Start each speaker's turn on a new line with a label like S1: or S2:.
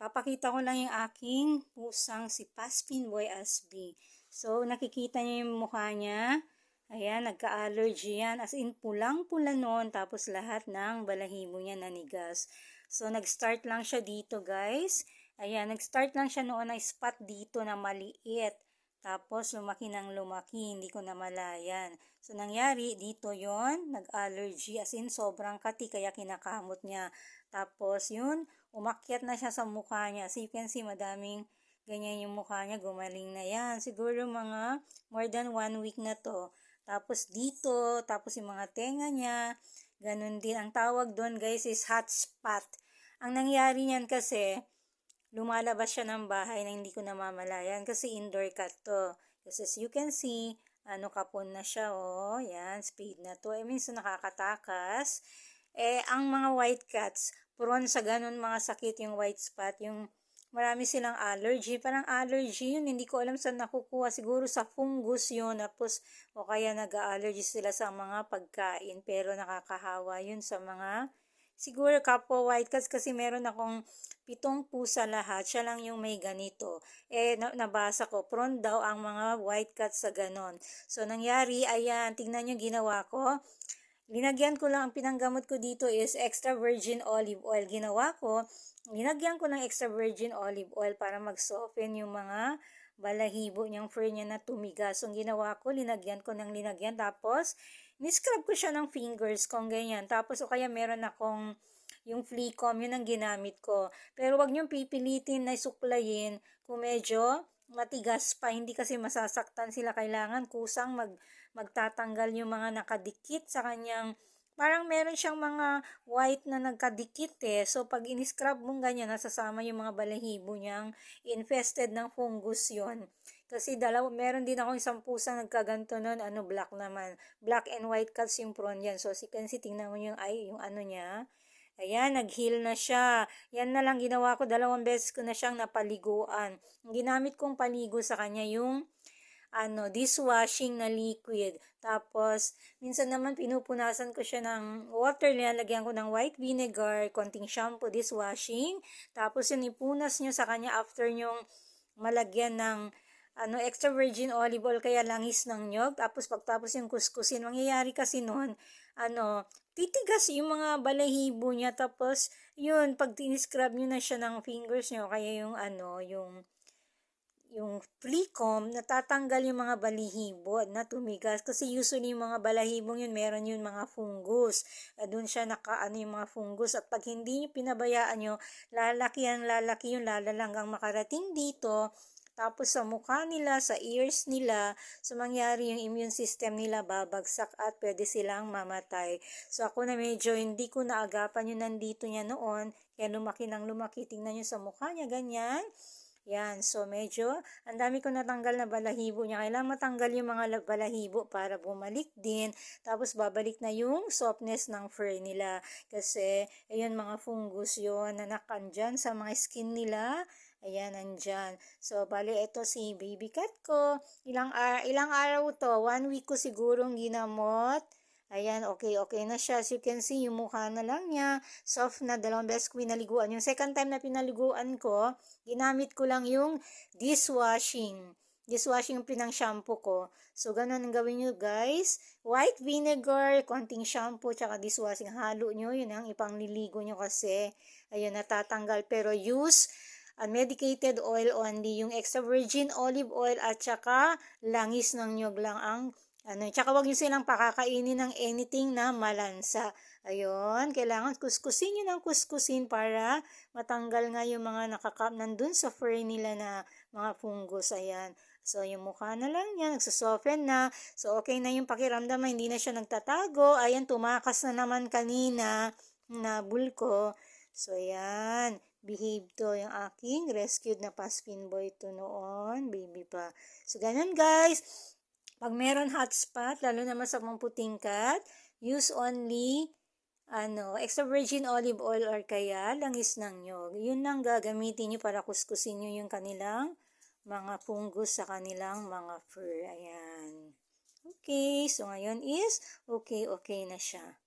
S1: papakita ko lang yung aking pusang si Paspin Boy Asbi. So, nakikita niyo yung mukha niya. Ayan, nagka-allergy yan. As in, pulang-pula noon. Tapos lahat ng balahibo niya nanigas. So, nag-start lang siya dito, guys. Ayan, nag-start lang siya noon na spot dito na maliit. Tapos, lumaki ng lumaki. Hindi ko namalayan. So, nangyari, dito yon nag-allergy. As in, sobrang kati, kaya kinakamot niya. Tapos, yun, umakyat na siya sa mukha niya. So, you can see, madaming ganyan yung mukha niya. Gumaling na yan. Siguro mga more than one week na to. Tapos dito, tapos yung mga tenga niya, ganun din. Ang tawag doon guys is hot spot. Ang nangyari niyan kasi, lumalabas siya ng bahay na hindi ko namamalayan kasi indoor cat to. Kasi as you can see, ano kapon na siya, oh, yan, speed na to. Mean, so nakakatakas. Eh, ang mga white cats, prone sa ganun mga sakit yung white spot, yung marami silang allergy. Parang allergy yun, hindi ko alam saan nakukuha. Siguro sa fungus yun, tapos o kaya nag-allergy sila sa mga pagkain. Pero nakakahawa yun sa mga, siguro kapwa white cats kasi meron akong pitong pusa lahat. Siya lang yung may ganito. Eh, nabasa ko, prone daw ang mga white cats sa ganon. So, nangyari, ayan, tingnan nyo ginawa ko. Linagyan ko lang, ang pinanggamot ko dito is extra virgin olive oil. Ginawa ko, Linagyan ko ng extra virgin olive oil para mag-soften yung mga balahibo niyang fur niya na tumigas. So, ginawa ko, linagyan ko ng linagyan. Tapos, niscrub ko siya ng fingers kung ganyan. Tapos, o kaya meron akong yung flea comb, yun ang ginamit ko. Pero, wag niyong pipilitin na suklayin kung medyo matigas pa. Hindi kasi masasaktan sila. Kailangan kusang mag, magtatanggal yung mga nakadikit sa kanyang parang meron siyang mga white na nagkadikit eh. So, pag in-scrub mong ganyan, nasasama yung mga balahibo niyang infested ng fungus yon Kasi dalaw, meron din ako isang pusang nagkaganto nun, ano, black naman. Black and white cats yung prawn yan. So, si Kenzie, tingnan mo yung, ay, yung ano niya. Ayan, nag-heal na siya. Yan na lang ginawa ko. Dalawang beses ko na siyang napaliguan. Ginamit kong paligo sa kanya yung ano, dishwashing na liquid. Tapos, minsan naman pinupunasan ko siya ng water, nilalagyan ko ng white vinegar, konting shampoo, dishwashing. Tapos, yun ipunas nyo sa kanya after nyong malagyan ng ano, extra virgin olive oil kaya langis ng nyog. Tapos pagtapos yung kuskusin, mangyayari kasi noon, ano, titigas yung mga balahibo niya. Tapos, yun, pag tiniscrub nyo na siya ng fingers nyo, kaya yung ano, yung yung fleecom, natatanggal yung mga balahibo na tumigas. Kasi usually yung mga balahibong yun, meron yun mga fungus. Uh, Doon siya nakaano yung mga fungus. At pag hindi nyo pinabayaan nyo, lalaki yan, lalaki yung lalalang ang makarating dito. Tapos sa mukha nila, sa ears nila, so mangyari yung immune system nila babagsak at pwede silang mamatay. So ako na medyo hindi ko naagapan yung nandito niya noon, kaya lumaki ng lumaki. Tingnan nyo sa mukha niya, ganyan. Yan, so medyo, ang dami ko natanggal na balahibo niya. Kailangan matanggal yung mga balahibo para bumalik din. Tapos babalik na yung softness ng fur nila. Kasi, ayun mga fungus yon na nakandyan sa mga skin nila. Ayan, nandyan. So, bali, ito si baby cat ko. Ilang, ar ilang araw to? One week ko sigurong ginamot. Ayan, okay, okay na siya. As you can see, yung mukha na lang niya. Soft na, dalawang beses ko pinaliguan. Yung second time na pinaliguan ko, ginamit ko lang yung dishwashing. Dishwashing yung pinang shampoo ko. So, ganun ang gawin nyo, guys. White vinegar, konting shampoo, tsaka dishwashing. Halo nyo, yun ang ipangliligo nyo kasi. Ayun, natatanggal. Pero use unmedicated oil only. Yung extra virgin olive oil at tsaka langis ng nyog lang ang ano, tsaka wag niyo silang pakakainin ng anything na malansa. Ayun, kailangan kuskusin niyo ng kuskusin para matanggal nga yung mga nakakap nandun sa fur nila na mga fungus. Ayan. So, yung mukha na lang niya, nagsusoften na. So, okay na yung pakiramdam, hindi na siya nagtatago. Ayan, tumakas na naman kanina na bulko. So, ayan. Behave to yung aking rescued na paspin boy to noon. Baby pa. So, ganun guys. Pag meron hotspot, lalo naman sa mga puting cat, use only ano, extra virgin olive oil or kaya langis ng nyog. Yun lang gagamitin nyo para kuskusin nyo yung kanilang mga fungus sa kanilang mga fur. Ayan. Okay, so ngayon is okay, okay na siya.